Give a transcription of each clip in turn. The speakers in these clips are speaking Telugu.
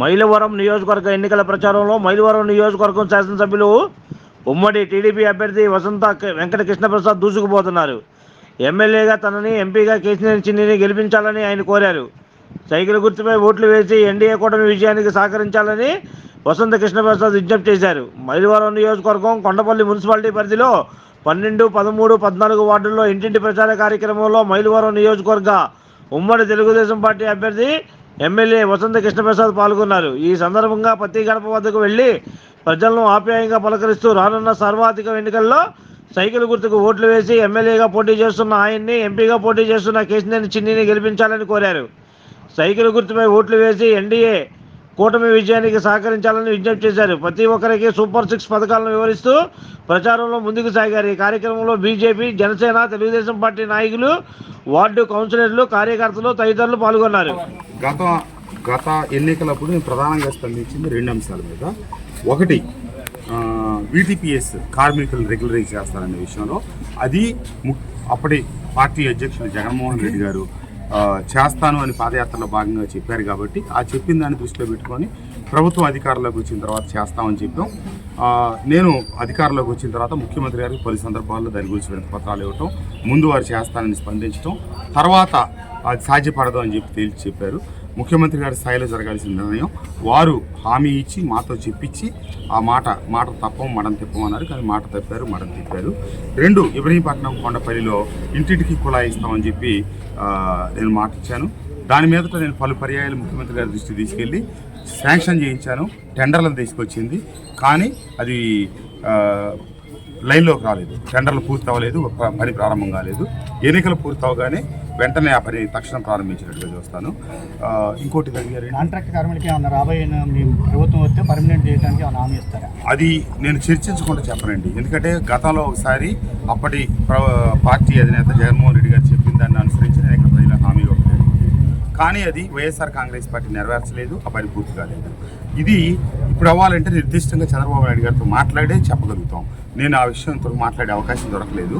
మైలవరం నియోజకవర్గ ఎన్నికల ప్రచారంలో మైలవరం నియోజకవర్గం శాసనసభ్యులు ఉమ్మడి టీడీపీ అభ్యర్థి వసంత వెంకట కృష్ణప్రసాద్ దూసుకుపోతున్నారు. ఎమ్మెల్యేగా తనని ఎంపీగా కేసీఆర్ చిన్నిని గెలిపించాలని ఆయన కోరారు. సైకిల్ గుర్తుపై ఓట్లు వేసి ఎన్డీఏ కూటమి విజయానికి సహకరించాలని వసంత కృష్ణప్రసాద్ విజ్ఞప్తి చేశారు. మైలవరం నియోజకవర్గం కొండపల్లి మున్సిపాలిటీ పరిధిలో పన్నెండు పదమూడు పద్నాలుగు వార్డుల్లో ఇంటింటి ప్రచార కార్యక్రమంలో మైలవరం నియోజకవర్గ ఉమ్మడి తెలుగుదేశం పార్టీ అభ్యర్థి ఎమ్మెల్యే వసంత కృష్ణప్రసాద్ పాల్గొన్నారు. ఈ సందర్భంగా ప్రతి గడప వద్దకు వెళ్ళి ప్రజలను ఆప్యాయంగా పలకరిస్తూ రానున్న సార్వత్రిక ఎన్నికల్లో సైకిల్ గుర్తుకు ఓట్లు వేసి ఎమ్మెల్యేగా పోటీ చేస్తున్న ఆయన్ని ఎంపీగా పోటీ చేస్తున్న కేసినేని చిన్నిని గెలిపించాలని కోరారు. సైకిల్ గుర్తుపై ఓట్లు వేసి ఎన్డీఏ కూటమి విజయానికి సహకరించాలని విజ్ఞప్తి చేశారు. ప్రతి ఒక్కరికి సూపర్ సిక్స్ పథకాలను వివరిస్తూ ప్రచారంలో ముందుకు సాగారు. ఈ కార్యక్రమంలో బీజేపీ జనసేన తెలుగుదేశం పార్టీ నాయకులు వార్డు కౌన్సిలర్లు కార్యకర్తలు తదితరులు పాల్గొన్నారు. గత గత ఎన్నికలప్పుడు నేను ప్రధానంగా స్పందించింది రెండు అంశాల మీద. ఒకటి వీటీపీఎస్ కార్మికులు రెగ్యులరైజ్ చేస్తారనే విషయంలో. అది అప్పటి పార్టీ అధ్యక్షులు జగన్మోహన్ రెడ్డి గారు చేస్తాను అని పాదయాత్రలో భాగంగా చెప్పారు కాబట్టి ఆ చెప్పిన దాన్ని దృష్టిలో పెట్టుకొని ప్రభుత్వం అధికారంలోకి వచ్చిన తర్వాత చేస్తామని చెప్పాం. నేను అధికారంలోకి వచ్చిన తర్వాత ముఖ్యమంత్రి గారికి పలు సందర్భాల్లో దాని గురించి వినతి పత్రాలు ఇవ్వటం ముందు వారు చేస్తానని స్పందించడం తర్వాత అది సాధ్యపడదు అని చెప్పి తేల్చి చెప్పారు. ముఖ్యమంత్రి గారి స్థాయిలో జరగాల్సిన నిర్ణయం వారు హామీ ఇచ్చి మాతో చెప్పించి ఆ మాట మాట తప్పం మడం తిప్పమన్నారు కానీ మాట తప్పారు మడం తిప్పారు. రెండు ఇబ్రహీంపట్నం కొండపల్లిలో ఇంటింటికి కుళాయి ఇస్తామని చెప్పి నేను మాట ఇచ్చాను. దాని మీదట నేను పలు పర్యాయాలు ముఖ్యమంత్రి గారి దృష్టి తీసుకెళ్ళి శాంక్షన్ చేయించాను. టెండర్లను తీసుకొచ్చింది. కానీ అది లైన్లోకి రాలేదు. టెండర్లు పూర్తి అవ్వలేదు పని ప్రారంభం కాలేదు. ఎన్నికలు పూర్తి అవగానే వెంటనే ఆ పని తక్షణం ప్రారంభించినట్లుగా చూస్తాను. ఇంకోటి కాంట్రాక్ట్ కార్మికులకి రాబోయే ప్రభుత్వం వస్తే పర్మనెంట్ చేయడానికి ఏమైనా హామీ ఇస్తారా? అది నేను చర్చించకుండా చెప్పనండి. ఎందుకంటే గతంలో ఒకసారి అప్పటి ప్ర- పార్టీ అధినేత జగన్మోహన్ రెడ్డి గారు చెప్పిన దాన్ని అనుసరించి నేను ఇక్కడ ప్రజలకు హామీ ఇవ్వలేదు. కానీ అది వైఎస్ఆర్ కాంగ్రెస్ పార్టీ నెరవేర్చలేదు ఆ పని పూర్తి కాలేదు. ఇది ఇప్పుడు అవ్వాలంటే నిర్దిష్టంగా చంద్రబాబు నాయుడు గారితో మాట్లాడే చెప్పగలుగుతాం. నేను ఆ విషయంతో మాట్లాడే అవకాశం దొరకలేదు.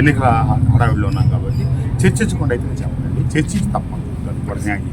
ఎన్నికల హడావిడిలో ఉన్నాం కాబట్టి చర్చించకుండా అయితే చెప్పండి. చర్చించి తప్పకుండా. న్యాయం